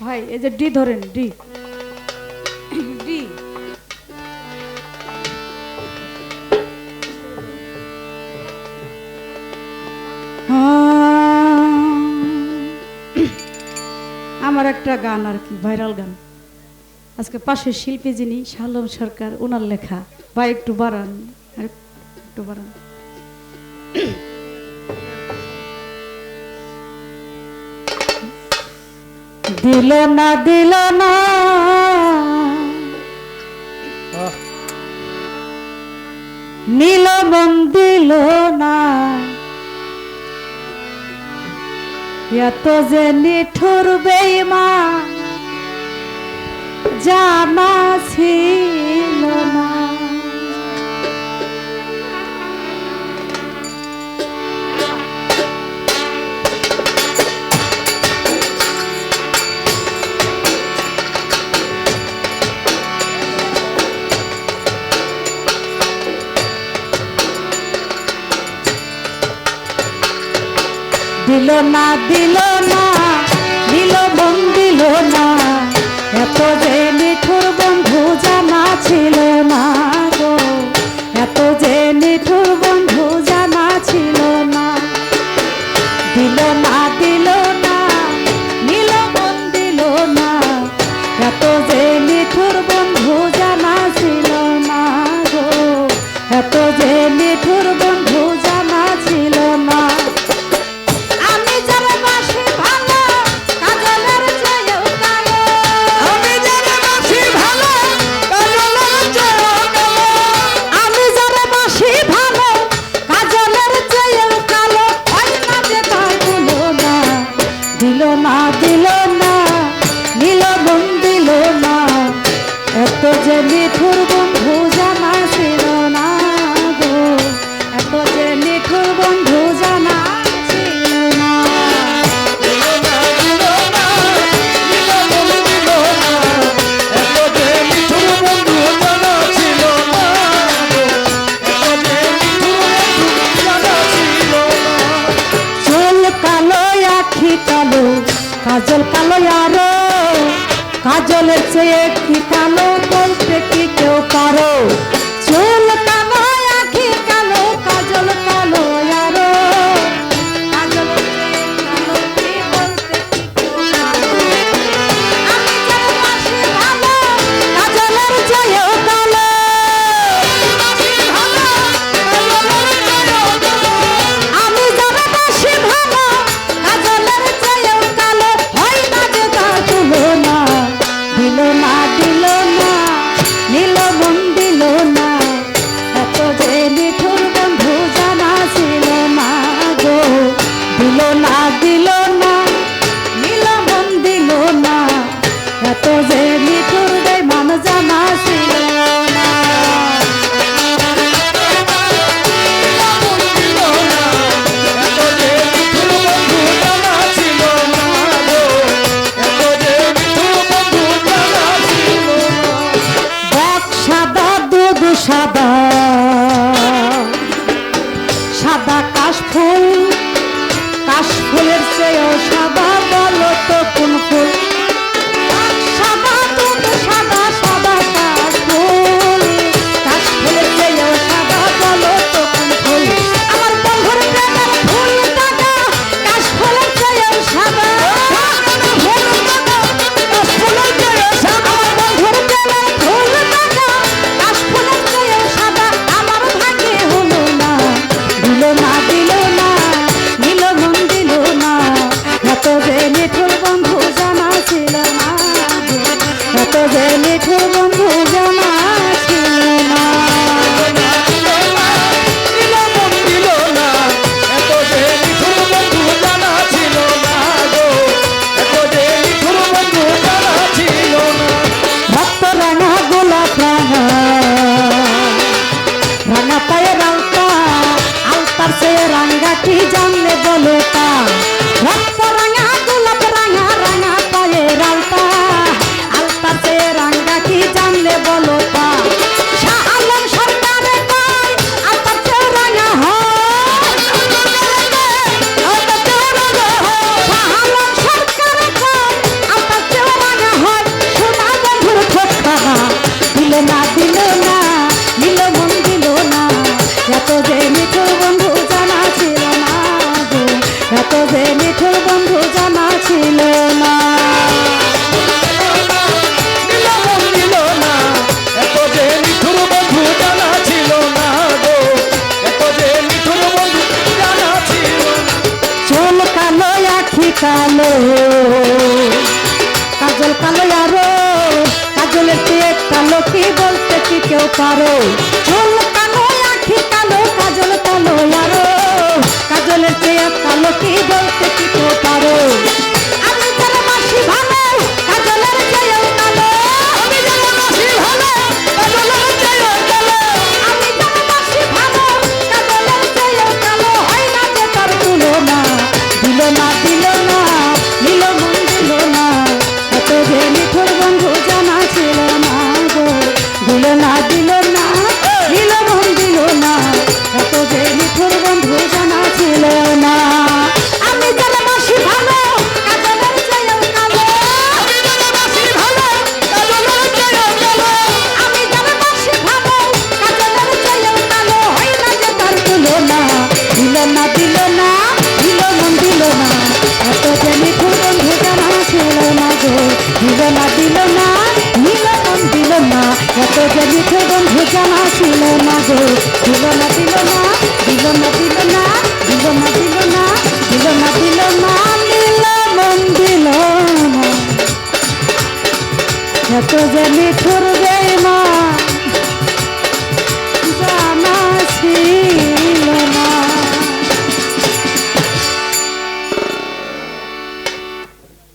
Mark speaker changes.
Speaker 1: ভাই এই যে ডি ধরেন ডি। ডি। আমার একটা গান আর কি ভাইরাল গান। আজকে পাশের শিল্পী যিনি শালম সরকার ওনার লেখা বা একটু বাড়ান আর একটু বাড়ান। দিল না দিল না। নীল মন দিল না। এত যে নিঠুর বেমা জানা ছিল। দিল না দিল না, দিল মন দিল না। এত যে নিঠুর বন্ধু জানা ছিল না গো। এত যে নিঠুর বন্ধু জানা ছিল না। দিল না দিল না নীল মন দিল না। এত যে নিঠুর নিঠুর বন্ধু জানা ছিল না গো। এত যে নিঠুর বন্ধু জানা ছিল কালো, কাজল কালো, আরও কাজলের চেয়ে কি কালো বলতে কি কেউ পারো চুল Baixada মিঠে বন্ধু জমা কালো। কাজল কালো আরও কাজলের চেয়ে কালো কি বলতে কি কেউ পারো? কত যে মিঠে বন্ধু জানা ছিল না গো দিল না দিল না দিল না দিল না দিল না দিল না দিল না দিল না দিল মন দিল কত যে মিঠুর রে মা জানা ছিল